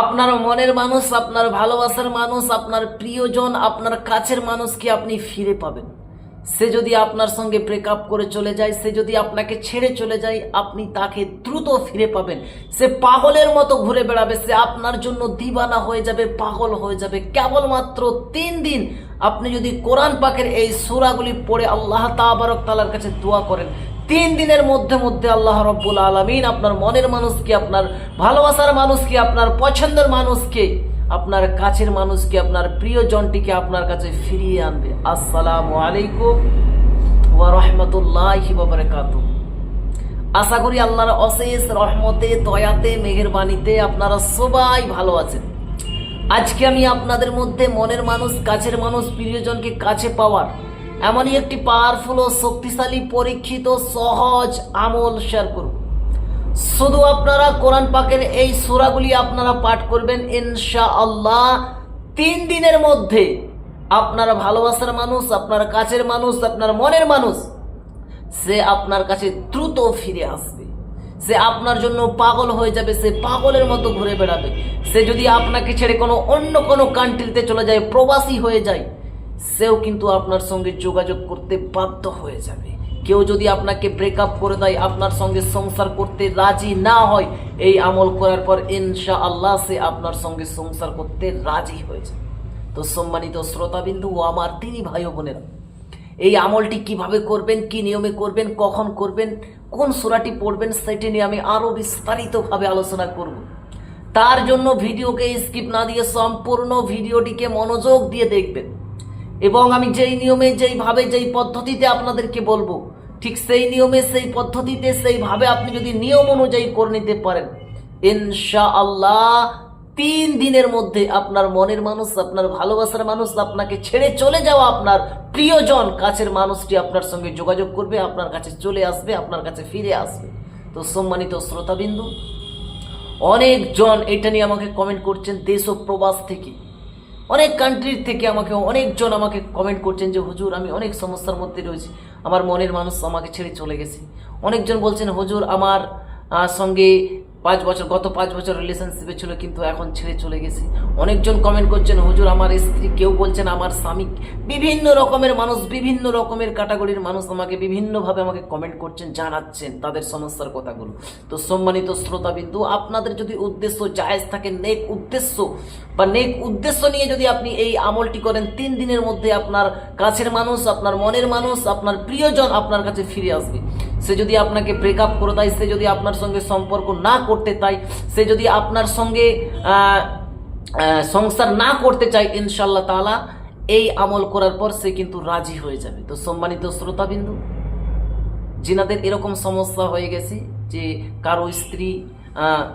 আপনার মনের মানুষ, আপনার ভালোবাসার মানুষ, আপনার প্রিয়জন, আপনার কাছের মানুষকে আপনি ফিরে পাবেন। সে যদি আপনার সঙ্গে ব্রেকআপ করে চলে যায়, সে যদি আপনাকে ছেড়ে চলে যায়, আপনি তাকে দ্রুত ফিরে পাবেন। সে পাগলের মতো ঘুরে বেড়াবে, সে আপনার জন্য দিবানা হয়ে যাবে, পাগল হয়ে যাবে। কেবলমাত্র তিন দিন আপনি যদি কোরআন পাকের এই সুরাগুলি পড়ে আল্লাহ তাবারক তালার কাছে দোয়া করেন তিন দিনের মধ্যে মধ্যে আল্লাহ রব্বুল আলমিন আপনার মনের মানুষকে, আপনার ভালোবাসার মানুষকে, আপনার পছন্দের মানুষকে, আপনার কাছের মানুষকে, আপনার প্রিয়জনটিকে আপনার কাছে ফিরিয়ে আনবে। আসসালামু আলাইকুম রহমতুল্লাহি বাবারাকাত আশা করি আল্লাহর অশেষ রহমতে, দয়াতে, মেহেরবানিতে আপনারা সবাই ভালো আছেন। আজকে আমি আপনাদের মধ্যে মনের মানুষ, কাছের মানুষ, প্রিয়জনকে কাছে পাওয়ার এমনই একটি পাওয়ারফুল ও শক্তিশালী, পরীক্ষিত, সহজ আমল শেয়ার করব শুধু আপনারা কোরআন পাকের এই সূরাগুলি আপনারা পাঠ করবেন ইনশা আল্লাহ তিন দিনের মধ্যে আপনার ভালোবাসার মানুষ, আপনার কাছের মানুষ, আপনার মনের মানুষ, সে আপনার কাছে দ্রুত ফিরে আসবে। সে আপনার জন্য পাগল হয়ে যাবে, সে পাগলের মতো ঘুরে বেড়াবে। সে যদি আপনাকে ছেড়ে কোনো অন্য কোনো কান্ট্রিতে চলে যায়, প্রবাসী হয়ে যায় সেও কিন্তু আপনার সঙ্গে যোগাযোগ করতে বাধ্য হয়ে যাবে। কেউ যদি আপনাকে ব্রেকআপ করে দেয়, আপনার সঙ্গে সংসার করতে রাজি না হয়, এই আমল করার পর ইনশা আল্লাহ সে আপনার সঙ্গে সংসার করতে রাজি হয়ে যাবে। তো সম্মানিত শ্রোতাবিন্দু ও আমার তিনি ভাই বোনেরা, এই আমলটি কীভাবে করবেন, কি নিয়মে করবেন, কখন করবেন, কোন সুরাটি পড়বেন, সেটি নিয়ে আমি আরও বিস্তারিতভাবে আলোচনা করব। তার জন্য ভিডিওকে স্কিপ না দিয়ে সম্পূর্ণ ভিডিওটিকে মনোযোগ দিয়ে দেখবেন। এবং আমি যেই নিয়মে, যেইভাবে, যেই পদ্ধতিতে আপনাদেরকে বলব, ঠিক সেই নিয়মে, সেই পদ্ধতিতে, সেইভাবে আপনি যদি নিয়ম অনুযায়ী করে নিতে পারেন ইনশা আল্লাহ তিন দিনের মধ্যে আপনার মনের মানুষ, আপনার ভালোবাসার মানুষ, আপনাকে ছেড়ে চলে যাওয়া আপনার প্রিয়জন, কাছের মানুষটি আপনার সঙ্গে যোগাযোগ করবে, আপনার কাছে চলে আসবে, আপনার কাছে ফিরে আসবে। তো সম্মানিত শ্রোতাবিন্দু, অনেকজন এটা নিয়ে আমাকে কমেন্ট করছেন দেশ ও প্রবাস থেকে। অনেক কান্ট্রির থেকে আমাকে, অনেকজন আমাকে কমেন্ট করছেন যে, হুজুর, আমি অনেক সমস্যার মধ্যে রয়েছি। আমার মনের মানুষ আমাকে ছেড়ে চলে গেছে। অনেকজন বলছেন, হুজুর, আমার সঙ্গে পাঁচ বছর, গত পাঁচ বছর রিলেশনশিপে ছিল, কিন্তু এখন ছেড়ে চলে গেছে। অনেকজন কমেন্ট করছেন, হুজুর, আমার স্ত্রী, কেউ বলছেন আমার স্বামী বিভিন্ন রকমের মানুষ, বিভিন্ন রকমের ক্যাটাগরির মানুষ আমাকে বিভিন্নভাবে আমাকে কমেন্ট করছেন, জানাচ্ছেন তাদের সমস্যার কথাগুলো। তো সম্মানিত শ্রোতাবিন্দু, আপনাদের যদি উদ্দেশ্য, জায়েজ থাকে, নেক উদ্দেশ্য, বা নেক উদ্দেশ্য নিয়ে যদি আপনি এই আমলটি করেন, তিন দিনের মধ্যে আপনার কাছের মানুষ, আপনার মনের মানুষ, আপনার প্রিয়জন আপনার কাছে ফিরে আসবে। সে যদি আপনাকে ব্রেক আপ করে দেয়, সে যদি আপনার সঙ্গে সম্পর্ক না করতে চায়, সে যদি আপনার সঙ্গে সংসার না করতে চায় ইনশাল্লাহ তালা এই আমল করার পর সে কিন্তু রাজি হয়ে যাবে। তো সম্মানিত শ্রোতাবিন্দু, জিনাদের এরকম সমস্যা হয়ে গেছে যে কারও স্ত্রী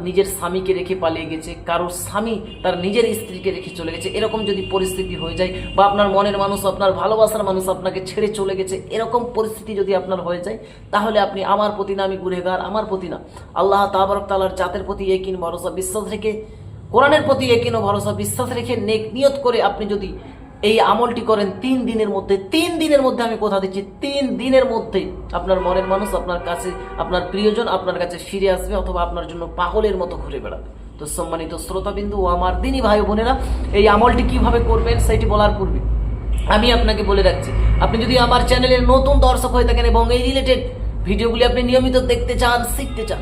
নিজের স্বামীকে রেখে পালিয়ে গেছে কারও স্বামী তার নিজের স্ত্রীকে রেখে চলে গেছে, এরকম যদি পরিস্থিতি হয়ে যায় বা আপনার মনের মানুষ, আপনার ভালোবাসার মানুষ আপনাকে ছেড়ে চলে গেছে, এরকম পরিস্থিতি যদি আপনার হয়ে যায়, তাহলে আপনি আমার প্রতি না, আমি গুনেগার আমার প্রতি না। আল্লাহ তাবারক তালার জাতের প্রতি একিন ভরসা, বিশ্বাস রেখে, কোরআনের প্রতি একিন ভরসা, বিশ্বাস রেখে নেক নিয়ত করে আপনি যদি এই আমলটি করেন তিন দিনের মধ্যে, তিন দিনের মধ্যে আমি কথা দিচ্ছি, তিন দিনের মধ্যে। আপনার মনের মানুষ, আপনার কাছে, আপনার প্রিয়জন আপনার কাছে ফিরে আসবে অথবা আপনার জন্য পাগলের মতো ঘুরে বেড়াবে। তো সম্মানিত শ্রোতাবিন্দু ও আমার দিনই ভাই বোনেরা, এই আমলটি কীভাবে করবেন সেটি বলার পূর্বে আমি আপনাকে বলে রাখছি। আপনি যদি আমার চ্যানেলের নতুন দর্শক হয়ে থাকেন এবং এই রিলেটেড ভিডিওগুলি আপনি নিয়মিত দেখতে চান, শিখতে চান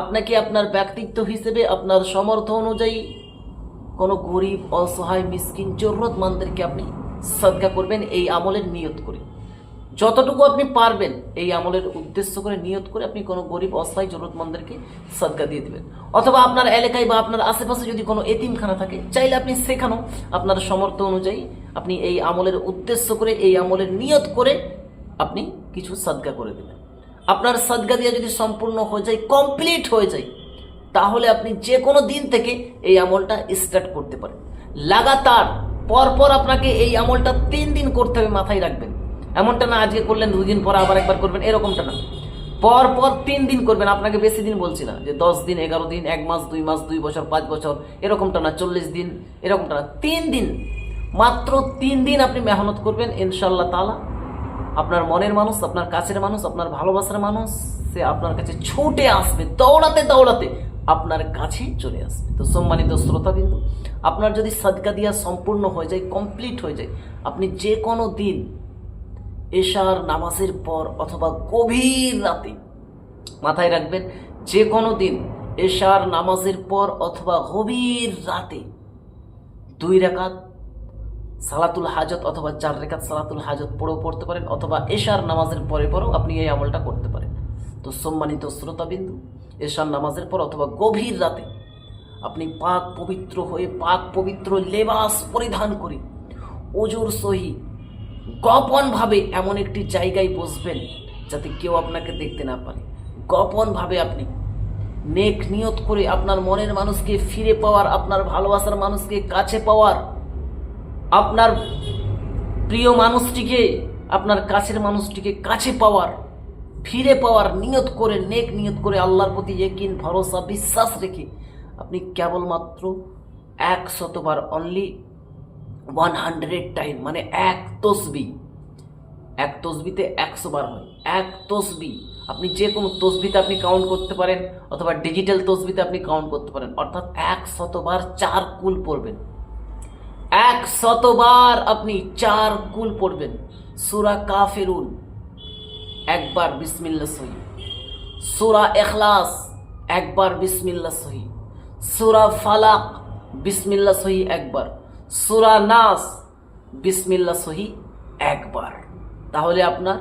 আপনাকে আপনার ব্যক্তিত্ব হিসেবে, আপনার সমর্থ অনুযায়ী কোনো গরিব, অসহায়, মিসকিন জরুরতমন্দেরকে আপনি সদকা করবেন, এই আমলের নিয়ত করে। যতটুকু আপনি পারবেন, এই আমলের উদ্দেশ্য করে, নিয়ত করে আপনি কোনো গরিব, অসহায় জরুরতমন্দেরকে সদকা দিয়ে দেবেন। অথবা আপনার এলাকায় বা আপনার আশেপাশে যদি কোনো এতিমখানা থাকে, চাইলে আপনি সেখানেও আপনার সমর্থ অনুযায়ী আপনি এই আমলের উদ্দেশ্য করে, এই আমলের নিয়ত করে আপনি কিছু সদকা করে দেবেন। আপনার সদকা দিয়ে যদি সম্পূর্ণ হয়ে যায় কমপ্লিট হয়ে যায়, তাহলে আপনি যে কোনো দিন থেকে এই আমলটা স্টার্ট করতে পারেন। লাগাতার পরপর আপনাকে এই আমলটা তিন দিন করতে হবে মাথায় রাখবেন। এমনটা না আজকে করলেন, দুদিন পর আবার একবার করবেন, এরকমটা না। পর পর তিন দিন করবেন, আপনাকে বেশি দিন বলছি না, যে দশ দিন, এগারো দিন, এক মাস, দুই মাস, দুই বছর, পাঁচ বছর, এরকমটা না, চল্লিশ দিন, এরকমটা না, তিন দিন। মাত্র তিন দিন আপনি মেহনত করবেন ইনশাল্লাহ তালা আপনার মনের মানুষ, আপনার কাছের মানুষ, আপনার ভালোবাসার মানুষ, সে আপনার কাছে ছুটে আসবে, দৌড়াতে দৌড়াতে আপনার কাছে চলে আসবে। তো সম্মানিত শ্রোতা শ্রোতাবিন্দু, আপনার যদি সাদকা দিয়া সম্পূর্ণ হয়ে যায় কমপ্লিট হয়ে যায়, আপনি যে কোনো দিন এশার নামাজের পর অথবা গভীর রাতে মাথায় রাখবেন, যে কোনো দিন এশার নামাজের পর অথবা গভীর রাতে দুই রেখাত সালাতুল হাজত অথবা চার রেখাত সালাতুল হাজত পড়েও পড়তে পারেন অথবা এশার নামাজের পরে পরেও আপনি এই আমলটা করতে পারেন। তো সম্মানিত শ্রোতাবিন্দু, এশার নামাজের পর অথবা গভীর রাতে আপনি পাক পবিত্র হয়ে পাক পবিত্র লেবাস পরিধান করে ওজোর সহি গোপনভাবে এমন একটি জায়গায় বসবেন যাতে কেউ আপনাকে দেখতে না পারে। গোপনভাবে আপনি নেক নিয়ত করে আপনার মনের মানুষকে ফিরে পাওয়ার, আপনার ভালোবাসার মানুষকে কাছে পাওয়ার আপনার প্রিয় মানুষটিকে, আপনার কাছের মানুষটিকে কাছে পাওয়ার, ফিরে পাওয়ার নিয়ত করে, নেক নিয়ত করে আল্লাহর প্রতি একিন ভরসা, বিশ্বাস রেখে আপনি কেবলমাত্র এক শতবার অনলি ওয়ান হান্ড্রেড টাইম মানে এক তসবি, এক তসবিতে একশো বার হয়। এক তসবি, আপনি যে কোনো তসবিতে আপনি কাউন্ট করতে পারেন, অথবা ডিজিটাল তসবিতে আপনি কাউন্ট করতে পারেন, অর্থাৎ এক শতবার চার কুল পড়বেন। এক শতবার আপনি চার কুল পড়বেন। সুরা কাফেরুন। একবার বিসমিল্লা সহি। সুরা এখলাস একবার বিসমিল্লা সহি। সুরা ফালাক। বিসমিল্লা সহি একবার। সুরা নাস। বিসমিল্লা সহি একবার। তাহলে আপনার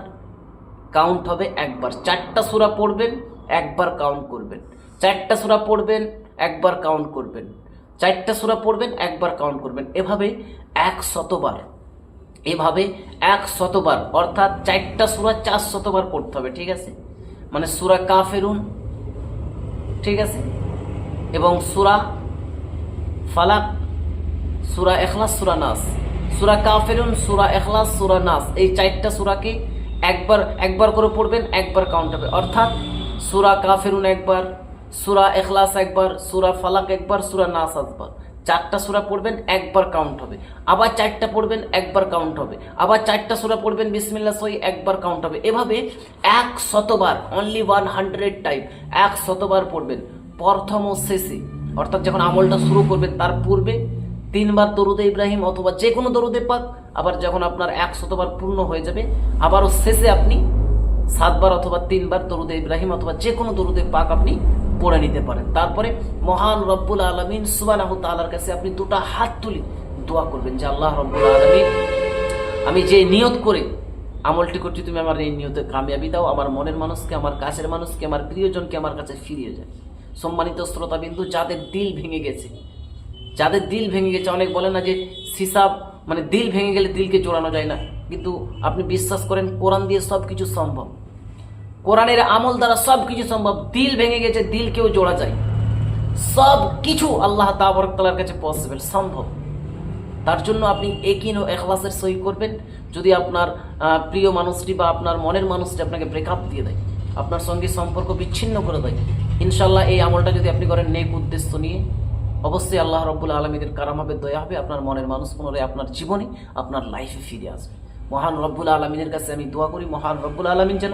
কাউন্ট হবে একবার। চারটা সুরা পড়বেন, একবার কাউন্ট করবেন। চারটা সুরা পড়বেন, একবার কাউন্ট করবেন। চারটা সুরা পড়বেন, একবার কাউন্ট করবেন। এভাবে এক শতবার এভাবে এক শতবার অর্থাৎ চারটা সুরা চার শতবার পড়তে হবে, ঠিক আছে? মানে সুরা কাফেরুন, ঠিক আছে? এবং সুরা ফালাক, সুরা এখলাস সুরা নাস। সুরা কাফেরুন, সুরা এখলাস সুরা নাস। এই চারটা সুরাকে একবার একবার করে পড়বেন, একবার কাউন্ট হবে। অর্থাৎ সুরা কাফেরুন একবার সুরা এখলাস একবার, সুরা ফালাক একবার, সুরা নাস একবার চারটা সুরা পড়বেন, একবার কাউন্ট হবে। আবার চারটা পড়বেন, একবার কাউন্ট হবে। আবার চারটা সুরা পড়বেন বিসমিল্লা সই একবার কাউন্ট হবে। এভাবে এক শতবার অনলি ওয়ান হান্ড্রেড টাইম এক শতবার পড়বেন। প্রথম ও শেষে। অর্থাৎ যখন আমলটা শুরু করবেন, তার পূর্বে তিনবার দরুদে ইব্রাহিম অথবা যে কোনো দরুদে পাক, আবার যখন আপনার এক শতবার পূর্ণ হয়ে যাবে, আবারও শেষে আপনি সাতবার অথবা তিনবার দরুদে ইব্রাহিম অথবা যে কোনো দরুদে পাক আপনি পড়ে নিতে পারেন। তারপরে মহান রব্বুল আলমিন সুবানাহ তালার কাছে আপনি দুটো হাত তুলি দোয়া করবেন যে, আল্লাহ রব্বুল আলমিন, আমি যে নিয়ত করে আমলটি করছি, তুমি আমার এই নিয়তে কামিয়াবি দাও। আমার মনের মানুষকে, আমার কাছের মানুষকে, আমার প্রিয়জনকে আমার কাছে ফিরিয়ে যায় সম্মানিত শ্রোতাবিন্দু, যাদের দিল ভেঙে গেছে, যাদের দিল ভেঙে গেছে, অনেক বলে না যে, সিসাব মানে দিল ভেঙে গেলে দিলকে জোড়ানো যায় না। কিন্তু আপনি বিশ্বাস করেন, কোরআন দিয়ে সব কিছু সম্ভব। কোরআনের আমল দ্বারা সব কিছু সম্ভব। দিল ভেঙে গেছে, দিল কেউ জোড়া যায় সব কিছু আল্লাহ তাবরকালার কাছে পসিবল সম্ভব। তার জন্য আপনি একিন ও এখলাসের সই করবেন। যদি আপনার প্রিয় মানুষটি বা আপনার মনের মানুষটি আপনাকে ব্রেকআপ দিয়ে দেয়, আপনার সঙ্গে সম্পর্ক বিচ্ছিন্ন করে দেয় ইনশাল্লাহ এই আমলটা যদি আপনি করেন নেক উদ্দেশ্য নিয়ে, অবশ্যই আল্লাহ রব্বুল আলমীদের কারাম হবে দয়া হবে, আপনার মনের মানুষ পুনরায় আপনার জীবনে, আপনার লাইফে ফিরে আসবে। মহান রব্বুল আলমিনের কাছে আমি দোয়া করি, মহান রব্বুল আলমিন যেন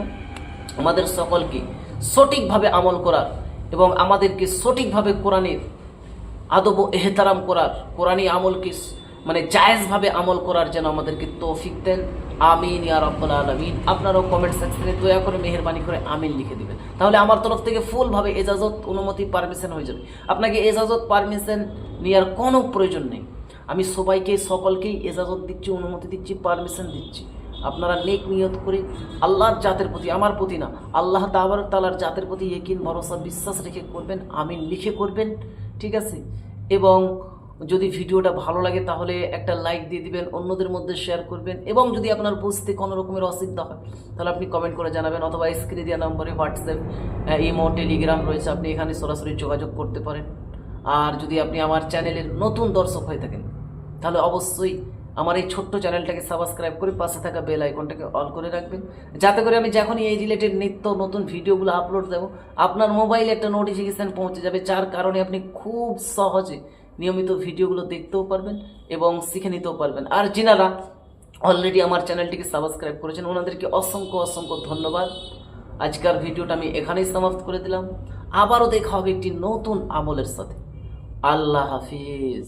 আমাদের সকলকে সঠিকভাবে আমল করার এবং আমাদেরকে সঠিকভাবে কোরআনের আদব ও এহতারাম করার, কোরআনী আমলকে মানে জায়েজভাবে আমল করার যেন আমাদেরকে তৌফিক দেন। আমিন ইয়া রব্বুল আলমিন। আপনারাও কমেন্ট সেকশনে দয়া করে মেহরবানি করে আমিন লিখে দিবেন। তাহলে আমার তরফ থেকে ফুলভাবে এজাজত, অনুমতি পারমিশন হয়ে যাবে। আপনাকে এজাজত পারমিশন নেওয়ার কোনো প্রয়োজন নেই। আমি সবাইকে, সকলকেই এজাজত দিচ্ছি, অনুমতি দিচ্ছি পারমিশন দিচ্ছি। আপনারা নেক নিয়ত করে, আল্লাহর জাতের প্রতি, আমার প্রতি না, আল্লাহ তাবার তালার জাতের প্রতি একিন ভরসা, বিশ্বাস রেখে করবেন আমি লিখে করবেন, ঠিক আছে? এবং যদি ভিডিওটা ভালো লাগে তাহলে একটা লাইক দিয়ে দিবেন, অন্যদের মধ্যে শেয়ার করবেন, এবং যদি আপনার বুঝতে কোনো রকমের অসুবিধা হয়, তাহলে আপনি কমেন্ট করে জানাবেন, অথবা স্ক্রিনে দেওয়া নম্বরে হোয়াটসঅ্যাপ ইমো টেলিগ্রাম রয়েছে, আপনি এখানে সরাসরি যোগাযোগ করতে পারেন। আর যদি আপনি আমার চ্যানেলের নতুন দর্শক হয়ে থাকেন, তাহলে অবশ্যই আমার এই ছোট্ট চ্যানেলটাকে সাবস্ক্রাইব করে পাশে থাকা বেল আইকনটাকে অল করে রাখবেন। যাতে করে আমি যখনই এই রিলেটেড নিত্য নতুন ভিডিওগুলো আপলোড দেবো, আপনার মোবাইলে একটা নোটিফিকেশান পৌঁছে যাবে, যার কারণে আপনি খুব সহজে নিয়মিত ভিডিওগুলো দেখতেও পারবেন এবং শিখে নিতেও পারবেন। আর যিনারা অলরেডি আমার চ্যানেলটিকে সাবস্ক্রাইব করেছেন, ওনাদেরকে অসংখ্য অসংখ্য ধন্যবাদ। আজকের ভিডিওটা আমি এখানেই সমাপ্ত করে দিলাম। আবারও দেখা হবে একটি নতুন আমলের সাথে। আল্লাহ হাফিজ।